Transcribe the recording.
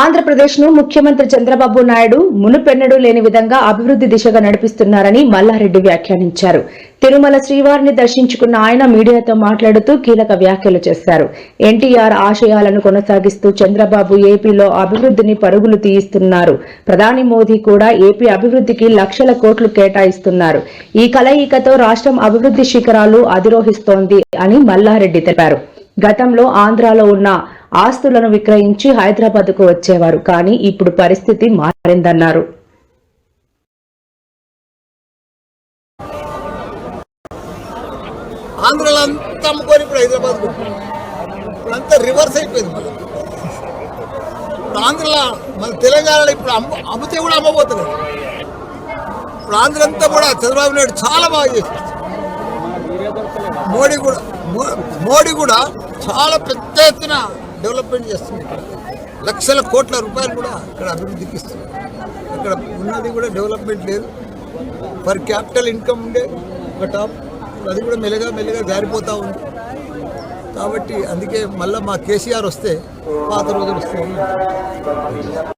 ఆంధ్రప్రదేశ్ను ముఖ్యమంత్రి చంద్రబాబు నాయుడు మునుపెన్నడూ లేని విధంగా అభివృద్ది దిశగా నడిపిస్తున్నారని మల్లారెడ్డి వ్యాఖ్యానించారు. తిరుమల శ్రీవారిని దర్శించుకున్న ఆయన మీడియాతో మాట్లాడుతూ కీలక వ్యాఖ్యలు చేశారు. ఎన్టీఆర్ ఆశయాలను కొనసాగిస్తూ చంద్రబాబు ఏపీలో అభివృద్ధిని పరుగులు తీయిస్తున్నారు. ప్రధాని మోదీ కూడా ఏపీ అభివృద్ధికి లక్షల కోట్లు కేటాయిస్తున్నారు. ఈ కలయికతో రాష్ట్రం అభివృద్ధి శిఖరాలు అధిరోహిస్తోంది అని మల్లారెడ్డి తెలిపారు. గతంలో ఆంధ్రాలో ఉన్న ఆస్తులను విక్రయించి హైదరాబాద్కు వచ్చేవారు. కానీ ఇప్పుడు పరిస్థితి మారిందన్నారు. ఆంధ్రలో అంతా అమ్ముకొని ఇప్పుడు హైదరాబాద్ ఇప్పుడు అంతా రివర్స్ అయిపోయింది మళ్ళీ. ఇప్పుడు ఆంధ్రలో మన తెలంగాణలో ఇప్పుడు అమ్ము అమ్మితే కూడా అమ్మబోతున్నారు ఇప్పుడు ఆంధ్ర అంతా కూడా చంద్రబాబు నాయుడు చాలా బాగా చేశారు మోడీ కూడా మోడీ కూడా చాలా పెద్ద ఎత్తున డెవలప్మెంట్ చేస్తుంది. ఇక్కడ. లక్షల కోట్ల రూపాయలు కూడా ఇక్కడ అభివృద్ధికి ఇస్తుంది. ఇక్కడ ఉన్నది కూడా డెవలప్మెంట్ లేదు. పర్ క్యాపిటల్ ఇన్కమ్ ఉండే ఒక టాప్. అది కూడా మెల్లగా మెల్లగా జారిపోతూ ఉంది. కాబట్టి అందుకే మళ్ళీ మా కేసీఆర్ వస్తే పాత రోజులు వస్తాయి.